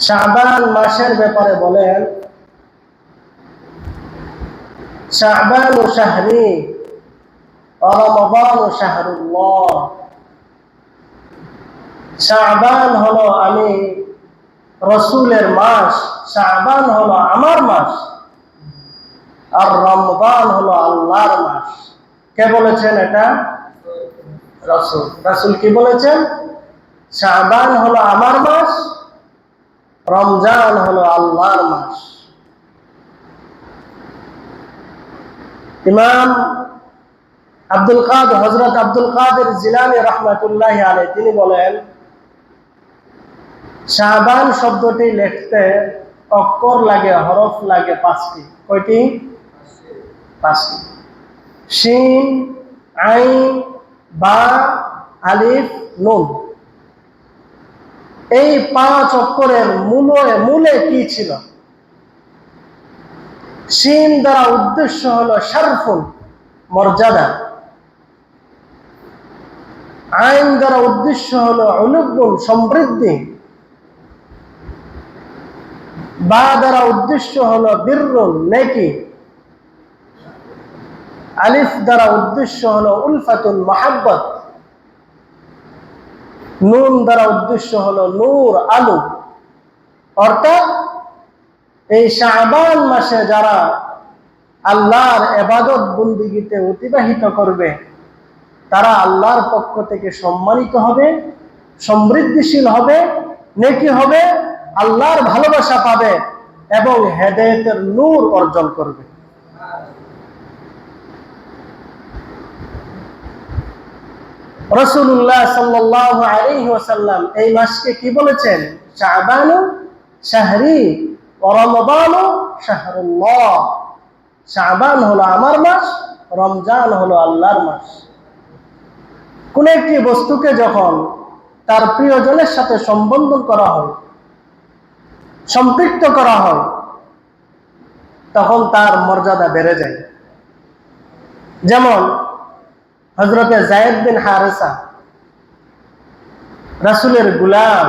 শাবান মাসের ব্যাপারে বলেন শাবান ও শাহরি রমবান ও শাহরুল্লাহ। শাবান হলো আমি রসুলের মাস শাবান হলো আমার মাস আর রমবান হলো আল্লাহর মাস। কে বলেছেন এটা? রসুল। রসুল কি বলেছেন? শাবান হলো আমার মাস রমজান হলো আল্লাহর মাস। ইমাম আব্দুল কাদ হজরত আব্দুল কাদের জিলানি রহমতুল্লাহ আলী তিনি বলেন শাহবান শব্দটি লিখতে অক্ষর লাগে, হরফ লাগে পাঁচটি। কয়টি? পাঁচটি। শিন, আইন, বা, আলিফ, নুন। এই পাঁচ অক্ষরের মূলে মূলে কি ছিল? শিন দ্বারা উদ্দেশ্য হলো শারফুল, মর্যাদা। আইন দ্বারা উদ্দেশ্য হল অনুগুণ সমৃদ্ধি। বা দ্বারা উদ্দেশ্য হল বীরুল, নেকি। আলিফ দ্বারা উদ্দেশ্য হল উলফাতুল মাহাব্বত। নুন দ্বারা উদ্দেশ্য হলো নূর, আলু। অর্থাৎ এই শাহবান মাসে যারা আল্লাহর এবাদত বন্দিগিতে অতিবাহিত করবে, তারা আল্লাহর পক্ষ থেকে সম্মানিত হবে, সমৃদ্ধিশীল হবে, নেকি হবে, আল্লাহর ভালোবাসা পাবে এবং হেদায়তের নূর অর্জন করবে। রসুল্লাহ সাল্লাহ আলী ওসাল্লাম এই মাসকে কি বলেছেন? শাহবানু শাহরি রমবানু শাহরুল্লাহ। শাহবান হলো আমার মাস, রমজান হলো আল্লাহর মাস। কোন একটি বস্তুকে যখন তার প্রিয়জনের সাথে সম্বন্ধন করা হয়, সম্পৃক্ত করা হয়, তখন তার মর্যাদা বেড়ে যায়। যেমন হজরতে জায়দ বিন হারেসা, রাসুলের গুলাম।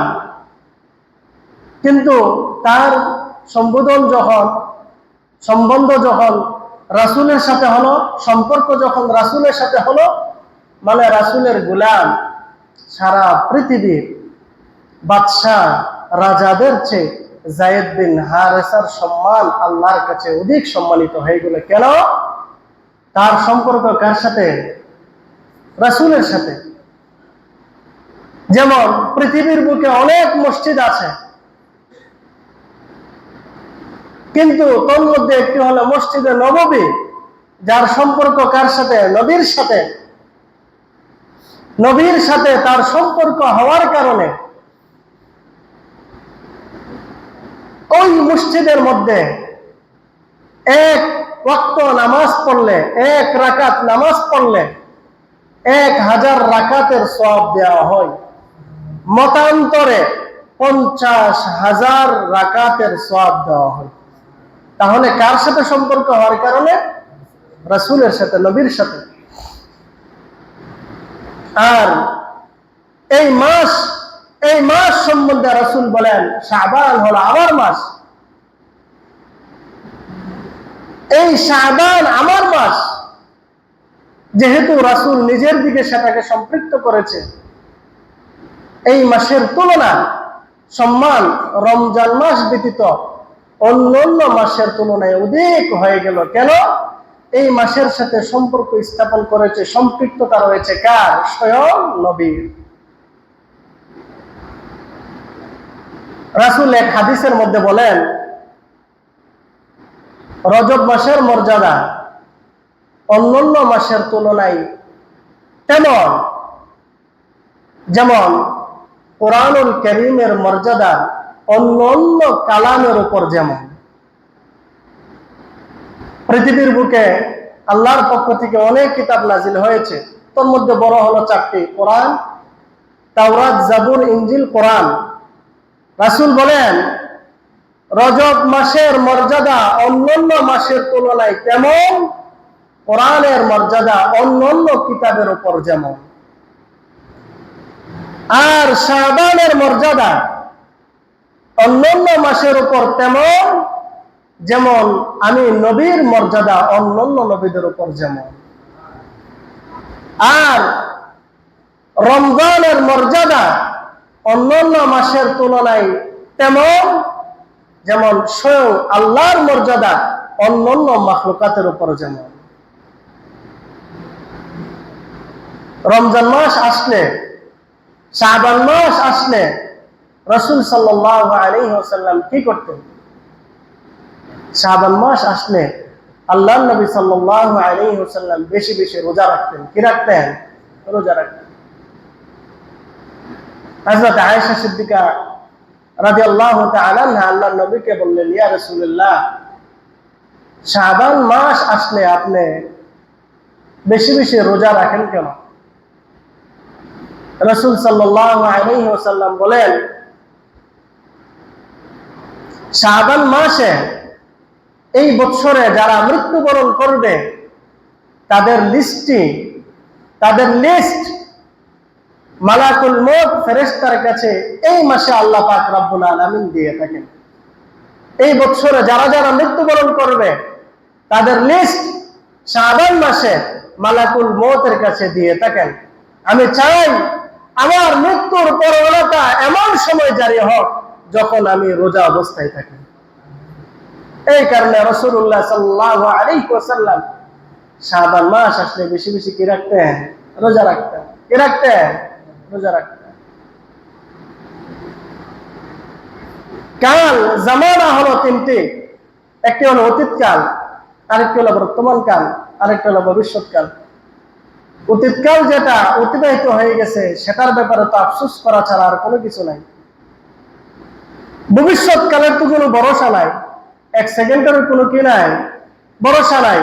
কিন্তু তার সম্বোধন যখন, সম্বন্ধ যখন রাসুলের সাথে হলো, সম্পর্ক যখন রাসুলের সাথে হলো মানে রাসুলের গুলাম সারা পৃথিবীর বাদশাহ রাজাদের চেয়ে জায়েদ বিন হারেসার সম্মান আল্লাহর কাছে অধিক সম্মানিত হয়ে গেল। কেন? তার সম্পর্ক কার সাথে? রাসুলের সাথে। যেমন পৃথিবীর বুকে অনেক মসজিদ আছে। কিন্তু তোর মধ্যে একটি হলো মসজিদে নববী, যার সম্পর্ক কার সাথে? নবীর সাথে। নবীর সাথে তার সম্পর্ক হওয়ার কারণে। ওই মসজিদের মধ্যে এক ওয়াক্ত নামাজ পড়লে, এক রাকাত নামাজ পড়লে এক হাজার রাকাতের সব দেওয়া হয়। মতান্তরে পঞ্চাশ হাজার রাকাতের সব দেওয়া হয়। তাহলে কার সাথে সম্পর্ক হওয়ার কারণে? রাসুলের সাথে, নবীর সাথে। আর এই মাস এই মাস সম্বন্ধে রাসুল বলেন শাহবান হলো আমার মাস। এই শাহবান আমার মাস। যেহেতু রাসুল নিজের দিকে সেটাকে সম্পৃক্ত করেছে, এই মাসের তুলনা সম্মান রমজান মাস ব্যতীত অন্যান্য মাসের তুলনায় অধিক হয়ে গেল। কেন? এই মাসের সাথে সম্পর্ক স্থাপন করেছে, সম্পৃক্ততা রয়েছে কার? স্বয়ং নবীর রাসুল এক হাদিসের মধ্যে বলেন, রজব মাসের মর্যাদা অন্যান্য মাসের তুলনায় তেমন। যেমন, কোরআনুল করিমের মর্যাদা অন্য অন্য কালামের উপর যেমন। পৃথিবীর বুকে আল্লাহর পক্ষ থেকে অনেক কিতাব নাজিল হয়েছে। তোর মধ্যে বড় হলো চারটি, কোরআন, তাওরাত জাবুর ইঞ্জিল কোরআন। রাসুল বলেন, রজব মাসের মর্যাদা অন্যান্য মাসের তুলনায় তেমন কোরআনের মর্যাদা অন্য অন্য কিতাবের উপর যেমন। আর শাহবানের মর্যাদা অন্যান্য মাসের উপর তেমন, যেমন আমি নবীর মর্যাদা অন্যান্য নবীদের উপর যেমন। আর রমজানের মর্যাদা অন্যান্য মাসের তুলনায় তেমন, যেমন স্বয়ং আল্লাহর মর্যাদা অন্যান্য মাখলুকাতের উপর যেমন। রমজান মাস আসলে শাহবান মাস আসলে রসুল সাল্লাহ আলহিহাসাল্লাম কি করতেন? শাহবান মাস আসলে আল্লাহ নবী সাল্লাহ আলহিহাসাল্লাম বেশি বেশি রোজা রাখতেন। কি রাখতেন? রোজা রাখতেন। হজরত আয়েশা সিদ্দিকা রাজি আল্লাহ আল্লাহ নবীকে বললেন, ইয়া রসুল্লাহ শাহবান মাস আসলে আপনি বেশি বেশি রোজা রাখেন কেন? রসুল ওসাল্লাম বলেন শাহবান মাসে এই বছরে যারা মৃত্যুবরণ করবে, তাদের লিস্টি তাদের লিস্ট মালাকুল মত ফেরেস্তার কাছে এই মাসে আল্লাহ পাক রাব্বুল আলামিন দিয়ে থাকেন। এই বছরে যারা যারা মৃত্যুবরণ করবে, তাদের লিস্ট শাবান মাসে মালাকুল মতের কাছে দিয়ে থাকেন। আমি চাই আমার মৃত্যুর পরবর্তী এমন সময় জারি হোক যখন আমি রোজা অবস্থায় থাকি। এই কারণে রসুল্লাহ সাল্লাহ আলী ওসাল্লাম শাবান মাস আসলে বেশি বেশি কি রাখতেন? রোজা রাখতেন। কি রাখতেন? রোজা রাখতেন। কাল, জামানা হলো তিনটি। একটি হলো অতীতকাল আরেকটি হলো বর্তমান কাল, আরেকটি হলো ভবিষ্যৎকাল অতীতকাল যেটা অতিবাহিত হয়ে গেছে, সেটার ব্যাপারে তো আফসোস করা ছাড়া আর কোনো কিছু নাই। ভবিষ্যৎকালের তো কোনো ভরসা নাই। এক সেকেন্ডের কোনো কি নাই? ভরসা নাই।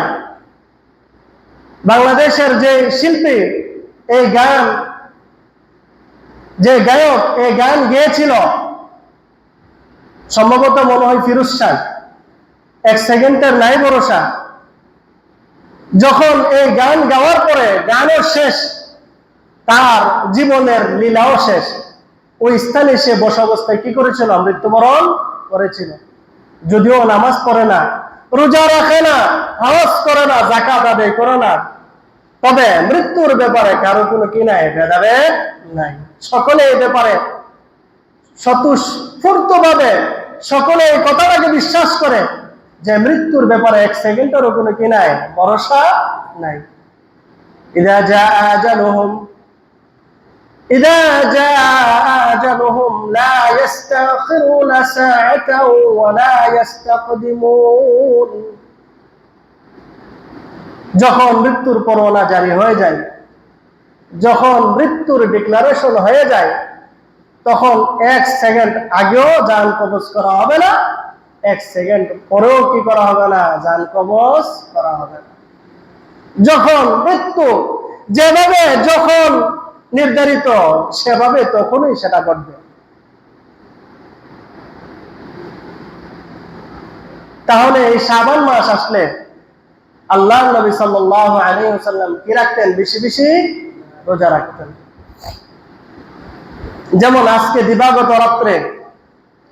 বাংলাদেশের যে শিল্পী, এই গান যে গায়ক, এই গান গেয়েছিল। সম্ভবত মনে হয় ফিরুজ শাহ। এক সেকেন্ডের নাই ভরসা। যখন এই গান গাওয়ার পরে গানও শেষ, তার জীবনের লীলাও শেষ। ওই স্থানে সে বসা অবস্থায় কি করেছিল? মৃত্যুবরণ করেছিল। যদিও নামাজ পড়ে না, রোজা রাখে না, হজ করে না জাকাত আদায় করে না। তবে মৃত্যুর ব্যাপারে কারও কোনো কি নাই, ভেদাভেদ নাই। সকলে এই ব্যাপারে স্বতঃস্ফূর্ত ভাবে সকলে এই কথাটাকে বিশ্বাস করে। যে মৃত্যুর ব্যাপারে এক সেকেন্ডেরও কোনো কি নাই? ভরসা নাই। ইদা যা আজালুহুম। ইদা যা আজালুহুম লা ইস্তাখিরুনা সাআতাও ওয়া লা ইস্তাকদিমুন। যখন মৃত্যুর পরোয়ানা জারি হয়ে যায়, যখন মৃত্যুর ডিক্লারেশন হয়ে যায়, তখন এক সেকেন্ড আগেও যান কবজ করা হবে না। এক সেকেন্ড পরেও কি করা হবে না? যান কবজ করা হবে। না যখন মৃত্যু যেভাবে যখন নির্ধারিত, সেভাবে তখনই সেটা ঘটবে। তাহলে এই শ্রাবণ মাস আসলে আল্লাহ নবী সাল্লাহ আলী সাল্লাম কি রাখতেন? বেশি বেশি রোজা রাখতেন। যেমন আজকে দিবাগত রাত্রে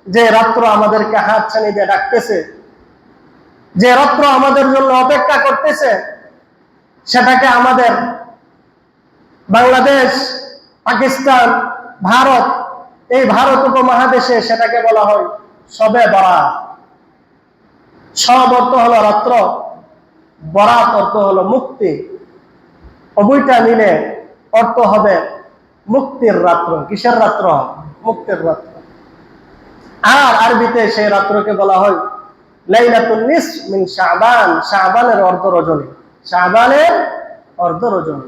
যে রাত্র আমাদেরকে হাত ছানি দিয়ে ডাকতেছে, যে রাত্র আমাদের জন্য অপেক্ষা করতেছে, সেটাকে আমাদের বাংলাদেশ, পাকিস্তান, ভারত, এই ভারত উপমহাদেশে সেটাকে বলা হয় সবে বরাত। সব অর্থ হলো রাত্র, বরাত অর্থ হলো মুক্তি। অবইটা মিলে অর্থ হবে মুক্তির রাত্র। কিসের রাত্র? মুক্তির রাত্র। আর আরবিতে সেই রাত্রকে বলা হয় লাইলাতুল নিস মিন শাবান শাবানের অর্ধ রজনী শাবানের অর্ধ রজনী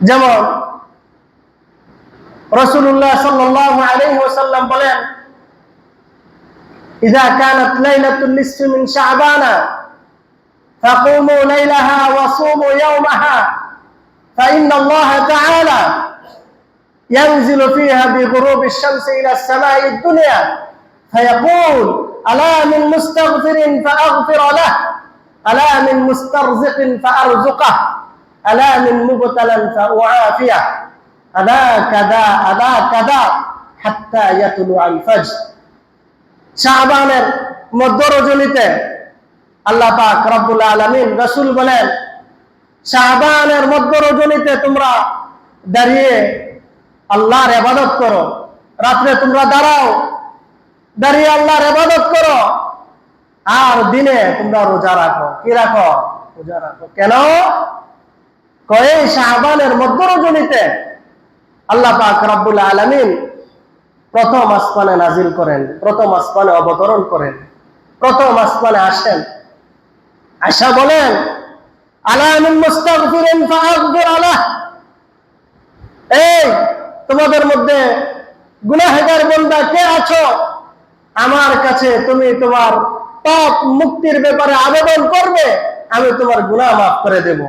যেমন রসুল্লাহ সাল্লাহ আলাইহি ওয়াসাল্লাম বলেন إذا كانت ليلة النصف من شعبان فقوموا ليلها وصوموا يومها فإن الله تعالى ينزل فيها بغروب الشمس إلى السماء الدنيا فيقول ألا من مستغفر فأغفر له ألا من مسترزق فأرزقه ألا من مبتلى فأعافيه ألا كذا ألا كذا হাত্তা ইয়াতুলু আল ফজর শাহবানের মধ্য রজনীতে আল্লাহ পাক রব্বুল আলামিন রাসূল বলেন শাহবানের মধ্য রজনীতে তোমরা দাঁড়িয়ে আল্লাহর এবাদত করো। রাত্রে তোমরা দাঁড়াও, দাঁড়িয়ে আল্লাহর ইবাদত করো। আর দিনে তোমরা রোজা রাখো। কি রাখো? রোজা রাখো। কেন? কয়ে শাহবানের মধ্য রজনীতে আল্লাহ পাক রব্বুল আলামিন প্রথম আসমানে নাজিল করেন, প্রথম আসমানে অবতরণ করেন, প্রথম আসমানে আসেন। আশা বলেন আলামিন মুস্তাগফিরিন ফাগফির আলাহ। এই তোমাদের মধ্যে গুনাহগার বান্দা কে আছো? আমার কাছে তুমি তোমার পাপ মুক্তির ব্যাপারে আবেদন করবে, আমি তোমার গুনাহ মাফ করে দেব।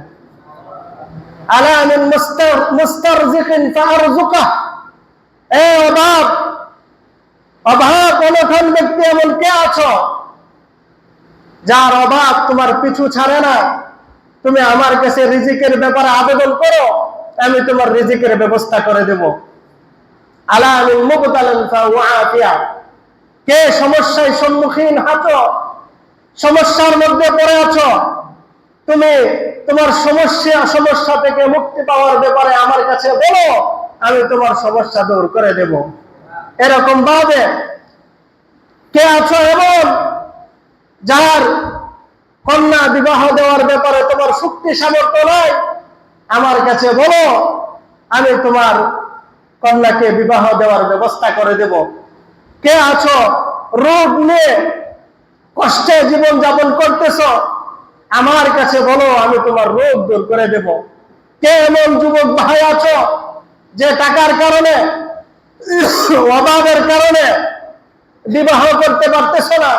অভাব অভাব অনখন ব্যক্তি এমন কে আছো? যার অভাব তোমার পিছু ছাড়ে না। তুমি আমার কাছে রিজিকের ব্যাপারে আবেদন করো, আমি তোমার রিজিকের ব্যবস্থা করে দেব আলা আমি মুবতালান ফাওয়াফিয়া কে সমস্যায় সম্মুখীন আছো? সমস্যার মধ্যে পড়ে আছো? তুমি তোমার সমস্যা সমস্যা থেকে মুক্তি পাওয়ার ব্যাপারে আমার কাছে বলো, আমি তোমার সমস্যা দূর করে দেব। এরকম ভাবে কে আছো এমন যার কন্যা বিবাহ দেওয়ার ব্যাপারে তোমার শক্তি সামর্থ্য নয় আমার কাছে বলো, আমি তোমার কন্যাকে বিবাহ দেওয়ার ব্যবস্থা করে দেব। কে আছো? রোগ নিয়ে কষ্টে জীবন যাপন করতেছ? আমার কাছে বলো, আমি তোমার রোগ দূর করে দেব। কে এমন যুবক ভাই আছো যে টাকার কারণে, অভাবের কারণে বিবাহ করতে পারতেছ না?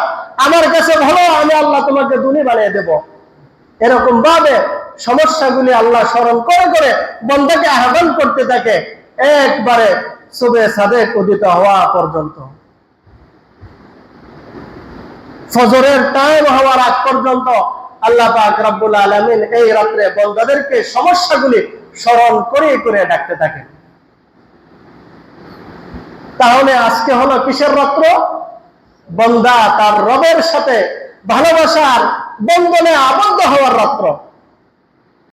আমার কাছে ভালো আমি আল্লাহ তোমাকে দুনি বানিয়ে দেব। এরকম ভাবে সমস্যাগুলি আল্লাহ স্মরণ করে করে বন্ধাকে আহ্বান করতে থাকে। একবারে শুভে সাদেক উদিত হওয়া পর্যন্ত। ফজরের টাইম হওয়ার আগ পর্যন্ত আল্লাহ পাক রব্বুল আলমিন এই রাত্রে বন্দাদেরকে সমস্যাগুলি স্মরণ করে করে ডাকতে থাকেন। তাহলে আজকে হলো কিসের রাত্র? বন্দা তার রবের সাথে ভালোবাসার বন্ধনে আবদ্ধ হওয়ার রাত্র।